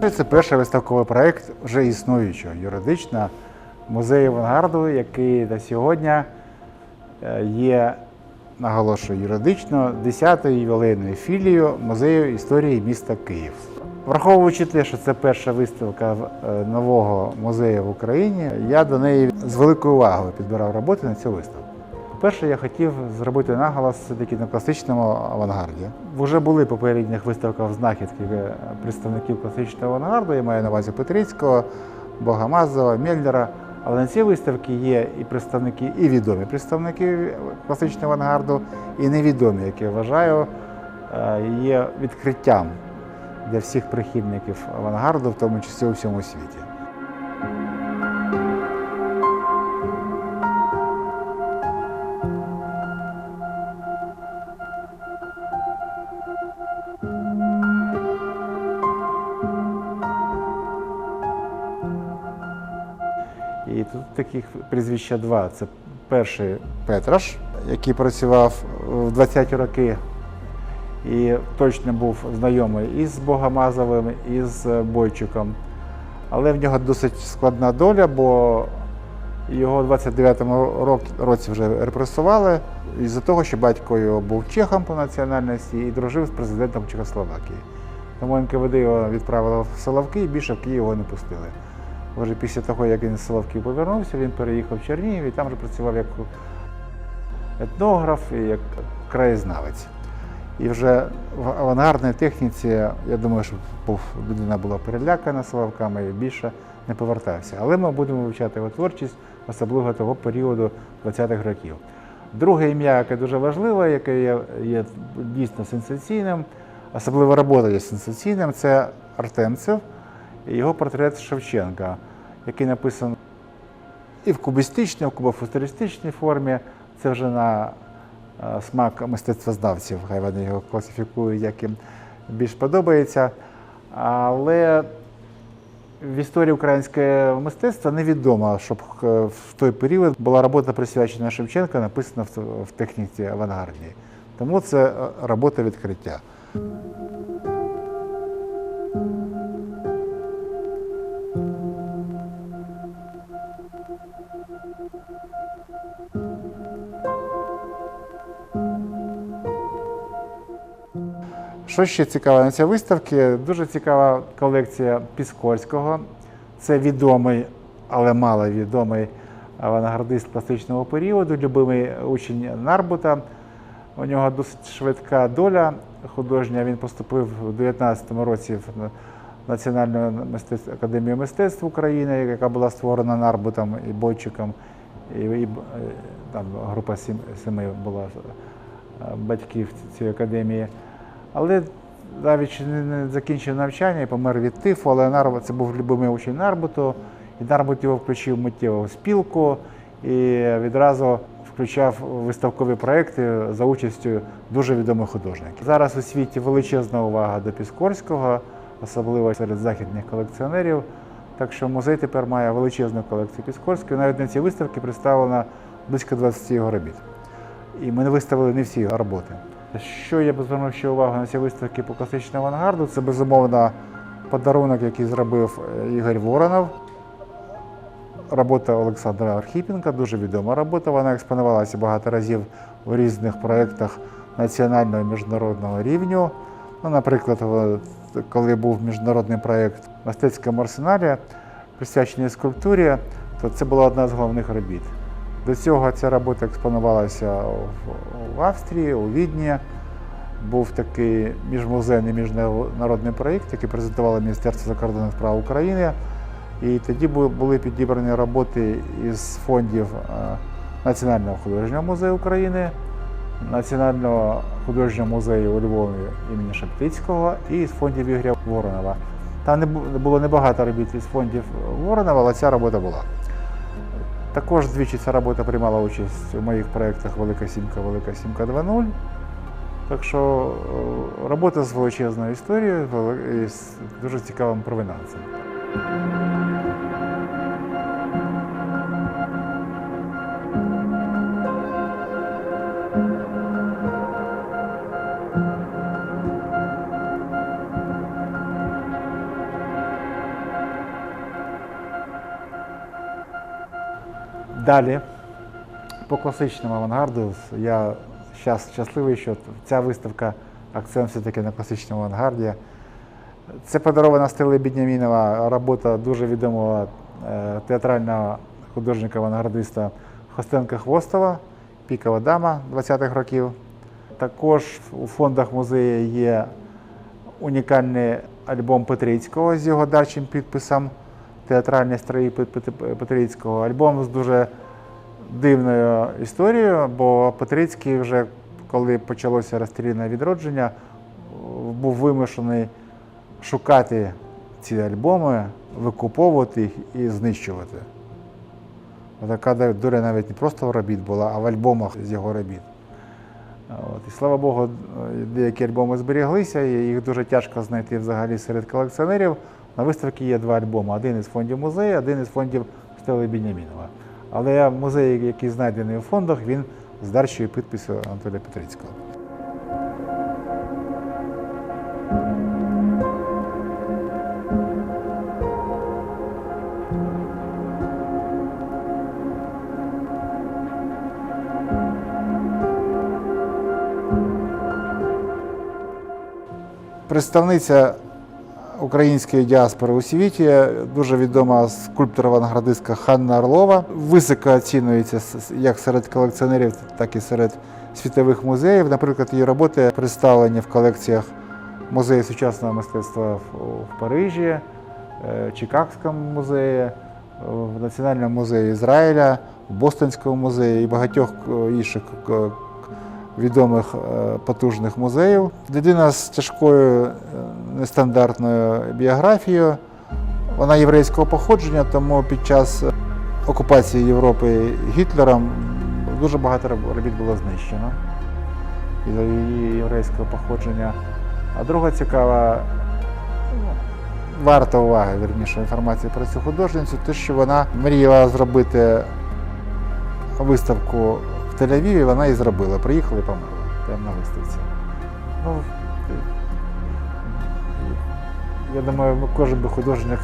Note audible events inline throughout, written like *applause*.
Це перший виставковий проєкт вже існуючого юридично музею авангарду, який на сьогодні е, є, наголошую, юридично 10-ю ювілейною філією музею історії міста Київ. Враховуючи те, що це перша виставка е, нового музею в Україні, я до неї з великою увагою підбирав роботи на цю виставку. По-перше, я хотів зробити наголос все-таки на класичному авангарді. Вже були попередніх виставках знахідки е, представників класичного авангарду, я маю на увазі Петрицького, Богомазова, Мельдера. Але на цій виставці є і представники, і відомі представники класичного авангарду, і невідомі, які я вважаю, е, є відкриттям для всіх прихильників авангарду, в тому числі у всьому світі. Тут таких прізвища два. Це перший Петраш, який працював в 20-ті роки і точно був знайомий і з Богомазовим, і з Бойчуком. Але в нього досить складна доля, бо його в 29-му році вже репресували із-за того, що батько його був чехом по національності і дружив з президентом Чехословакії. Тому НКВД його відправило в Соловки і більше в Київ його не пустили. Вже після того, як він з Соловків повернувся, він переїхав в Чернігів і там вже працював як етнограф і як краєзнавець. І вже в авангардній техніці, я думаю, що людина була перелякана Соловками і більше не повертався. Але ми будемо вивчати його творчість, особливо того періоду 20-х років. Друге ім'я, яке дуже важливе, яке є, є дійсно сенсаційним, особливо робота є сенсаційним, це Артемцев і його портрет Шевченка, який написаний і в кубістичній, і в кубофутуристичній формі. Це вже на е, смак мистецтвознавців, хай вони його класифікують, як їм більш подобається. Але в історії українського мистецтва невідомо, щоб е, в той період була робота присвячена Шевченка, написана в- техніці авангардній. Тому це е, робота відкриття. Що ще цікаво на цій виставці? Дуже цікава колекція Піскорського. Це відомий, але маловідомий авангардист класичного періоду, любимий учень Нарбута. У нього досить швидка доля художня. Він поступив у 19-му році в Національну академію мистецтв України, яка була створена Нарбутом і Бойчиком. І, і, там група сім, семи була е, батьків цієї академії. Але навіть не- закінчив навчання помер від тифу, але Нарбут це був любимий учень Нарбуту. І Нарбут його включив миттєво в спілку і відразу включав виставкові проекти за участю дуже відомих художників. Зараз у світі величезна увага до Піскорського, особливо серед західних колекціонерів. Так що музей тепер має величезну колекцію Піскорського. Навіть на цій виставці представлено близько 20 його робіт. І ми не виставили не всі роботи. Що я б звернув ще увагу на цій виставці по класичному авангарду, це безумовно подарунок, який зробив е, Ігор Воронов. Робота Олександра Архіпенка, дуже відома робота. Вона експонувалася багато разів у різних проєктах національного і міжнародного рівню. Ну, наприклад, коли був міжнародний проєкт в мистецькому арсеналі, присвячений скульптурі, то це була одна з головних робіт. До цього ця робота експонувалася в, Австрії, у Відні. Був такий міжмузейний міжнародний проєкт, який презентувало Міністерство закордонних справ України. І тоді були підібрані роботи із фондів е, Національного художнього музею України, Національного художнього музею у Львові імені Шептицького і з фондів Ігоря Воронова. Там не було небагато робіт із фондів Воронова, але ця робота була. Також двічі ця робота приймала участь у моїх проєктах Велика Сімка, Велика Сімка 2.0. Так що е, робота з величезною історією і з дуже цікавим провинансом. Далі, по класичному авангарду, я щас, щасливий, що ця виставка акцент все-таки на класичному авангарді. Це подарована Стели Біднямінова робота дуже відомого е, театрального художника-авангардиста Хостенка Хвостова, Пікова дама 20-х років. Також у фондах музею є унікальний альбом Петрицького з його дальшим підписом Театральні строї Пет- Пет- Петрицького. Альбом з дуже дивною історією, бо Петрицький вже коли почалося розстріляне відродження, був вимушений шукати ці альбоми, викуповувати їх і знищувати. Така доля навіть не просто в робіт була, а в альбомах з його робіт. От. І слава Богу, деякі альбоми зберіглися, і їх дуже тяжко знайти взагалі серед колекціонерів. На виставці є два альбоми: один із фондів музею, один із фондів Стели Бінямінова. Але музей, який знайдений у фондах, він з дарчою підпису Анатолія Петрицького. Представниця української діаспори у світі, дуже відома скульптор-авангардистка Ханна Орлова. Високо оцінюється як серед колекціонерів, так і серед світових музеїв. Наприклад, її роботи представлені в колекціях музею сучасного мистецтва в, Парижі, е, Чикагському музеї, в Національному музеї Ізраїля, в Бостонському музеї і багатьох е, інших е, відомих потужних музеїв. Людина з тяжкою нестандартною біографією. Вона єврейського походження, тому під час окупації Європи Гітлером дуже багато робіт було знищено із її єврейського походження. А друга цікава, ну, варта уваги, верніше, інформація про цю художницю, те, що вона мріяла зробити виставку в Тель-Авіві, вона і зробила. Приїхала і померла прямо на виставці. Ну, я думаю, кожен би художник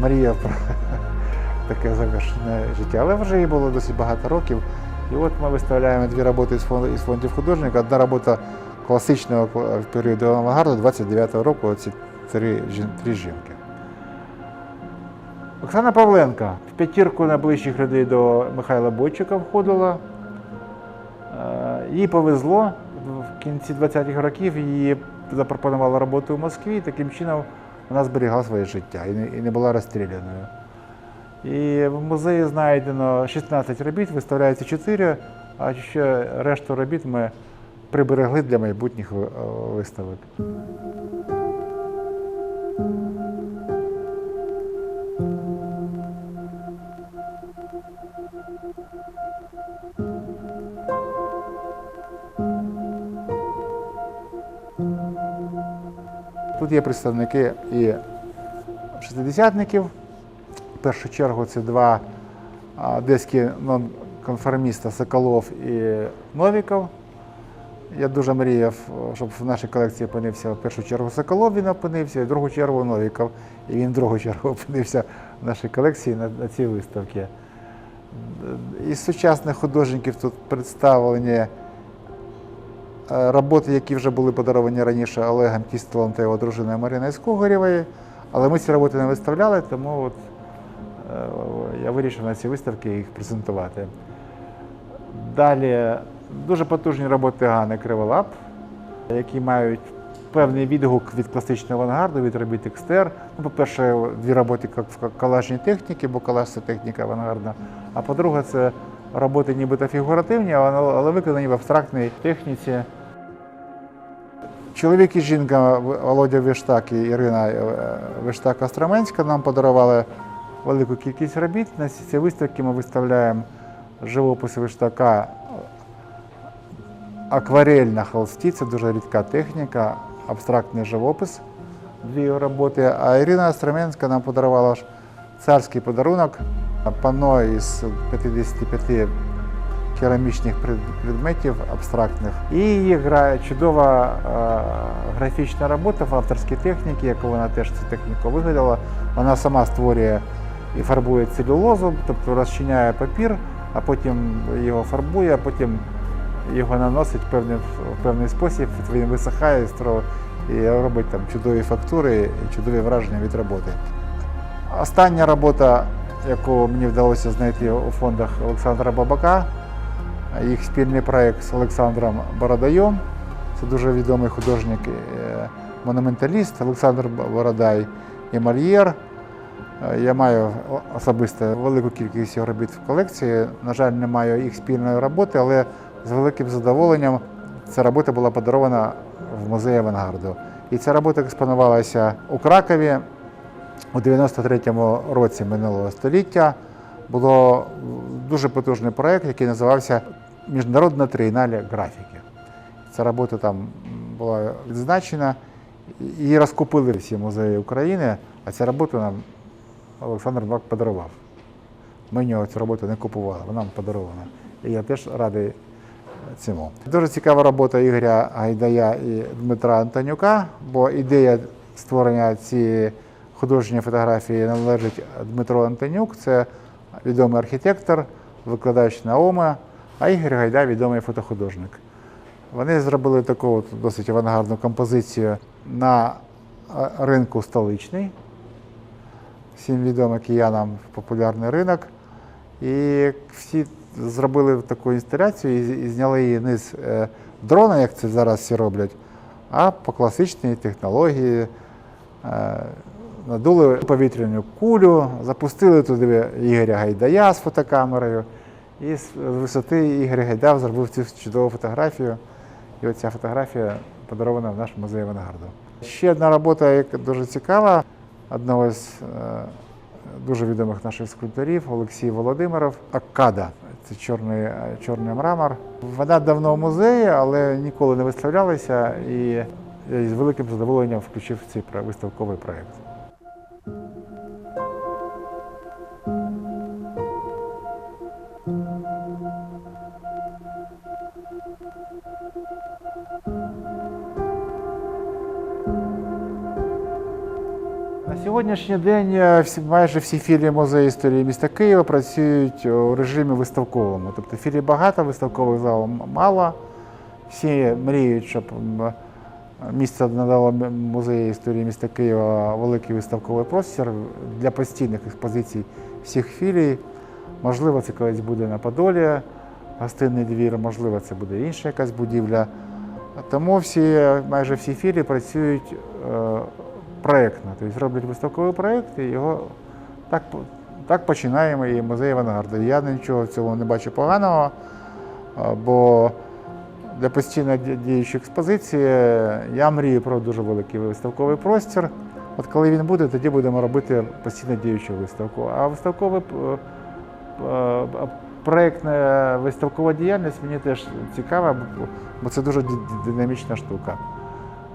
мріяв про таке завершене життя. Але вже їй було досить багато років. І от ми виставляємо дві роботи із фон- із фондів художника. Одна робота класичного кла- періоду авангарду 29-го року, ці три, жін- три жінки. Оксана Павленка в п'ятірку найближчих людей до Михайла Бойчика входила. Е, Їй повезло в кінці 20-х років її запропонували роботу в Москві, таким чином вона зберігала своє життя і не, і не була розстріляною. І в музеї знайдено 16 робіт, виставляється 4, а ще решту робіт ми приберегли для майбутніх е, виставок. Тут є представники і шестидесятників. В першу чергу це два одеські нонконформіста Соколов і Новіков. Я дуже мріяв, щоб в нашій колекції опинився в першу чергу Соколов, він опинився, і в другу чергу Новіков. І він в другу чергу *laughs* опинився в нашій колекції на, на цій виставці. Із сучасних художників тут представлені роботи, які вже були подаровані раніше Олегом Кістелом та його дружиною Мариною Скугарєвою. Але ми ці роботи не виставляли, тому от, е, я вирішив на цій виставці їх презентувати. Далі дуже потужні роботи Гани Криволап, які мають певний відгук від класичного авангарду, від робіт екстер. Ну, по-перше, дві роботи в колажній техніці, бо колаж це техніка авангардна. А по-друге, це роботи нібито фігуративні, але виконані в абстрактній техніці. Чоловік і жінка Володя Виштак і Ірина е, Виштак Остроменська нам подарували велику кількість робіт. На цій виставці ми виставляємо живописи Виштака акварель на холсті це дуже рідка техніка, абстрактний живопис, дві роботи. А Ірина Остроменська нам подарувала царський подарунок, панно із 55 керамічних предметів абстрактних. І її грає чудова е, графічна робота в авторській техніці, яку вона теж цю техніку вигадала. Вона сама створює і фарбує целюлозу, тобто розчиняє папір, а потім його фарбує, а потім його наносить в певний, в певний спосіб, він висихає і робить там чудові фактури і чудові враження від роботи. Остання робота, яку мені вдалося знайти у фондах Олександра Бабака, їх спільний проєкт з Олександром Бородайом. Це дуже відомий художник, е, Олександр Бородай і Мольєр. Е, Я маю особисто велику кількість його робіт в колекції. На жаль, не маю їх спільної роботи, але з великим задоволенням ця робота була подарована в музеї авангарду. І ця робота експонувалася у Кракові у 93-му році минулого століття. Було дуже потужний проєкт, який називався Міжнародна трієнале графіки. Ця робота там була відзначена. Її розкупили всі музеї України, а ця робота нам Олександр Бак подарував. Ми нього цю роботу не купували, вона нам подарована. І я теж радий цьому. Дуже цікава робота Ігоря Гайдая і Дмитра Антонюка, бо ідея створення цієї художньої фотографії належить Дмитро Антонюк. Це відомий архітектор, викладач НАОМа, а Ігор Гайдай відомий фотохудожник. Вони зробили таку от досить авангардну композицію на е, ринку столичний. Всім відомий киянам популярний ринок. І всі зробили таку інсталяцію і, зняли її не з дрона, як це зараз всі роблять, а по класичній технології. Е, надули повітряну кулю, запустили туди Ігоря Гайдая з фотокамерою. І з висоти Ігор Гайдав зробив цю чудову фотографію. І оця фотографія подарована в наш музей авангарду. Ще одна робота, яка дуже цікава, одного з е, дуже відомих наших скульпторів Олексій Володимиров. Аккада. Це чорний, е, чорний мрамор. Вона давно в музеї, але ніколи не виставлялася. І я з великим задоволенням включив цей виставковий проєкт. На сьогоднішній день е, майже всі філії музею історії міста Києва працюють у режимі виставковому. Тобто філій багато, виставкових залів мало. Всі мріють, щоб місце надало музею історії міста Києва великий виставковий простір для постійних експозицій всіх філій. Можливо, це колись буде на Подолі, гостинний двір, можливо, це буде інша якась будівля. Тому всі, майже всі філії працюють е, проєктно, тобто роблять виставковий проєкт і його так, так починаємо і музей авангарду. Я нічого в цьому не бачу поганого, е, бо для постійно діючої експозиції я мрію про дуже великий виставковий простір. От коли він буде, тоді будемо робити постійно діючу виставку. А виставковий е, проєктна виставкова діяльність мені теж цікава, бо- це дуже динамічна штука.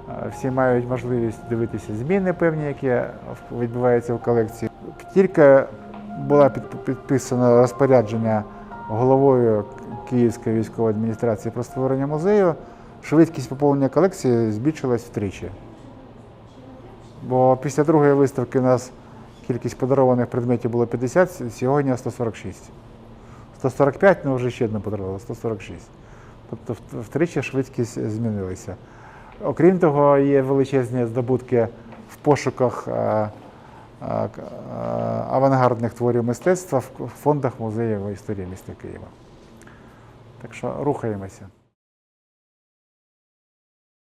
Е, Всі мають можливість дивитися зміни певні, які відбуваються в колекції. Тільки під- підписано розпорядження головою Київської військової адміністрації про створення музею, швидкість поповнення колекції збільшилась втричі. Бо після другої виставки у нас кількість подарованих предметів було 50, сьогодні 146. 145, ну вже ще одне подарувало, 146. Тобто втричі швидкість змінилася. Окрім того, є величезні здобутки в пошуках е, е, е, авангардних творів мистецтва в фондах музею історії міста Києва. Так що рухаємося.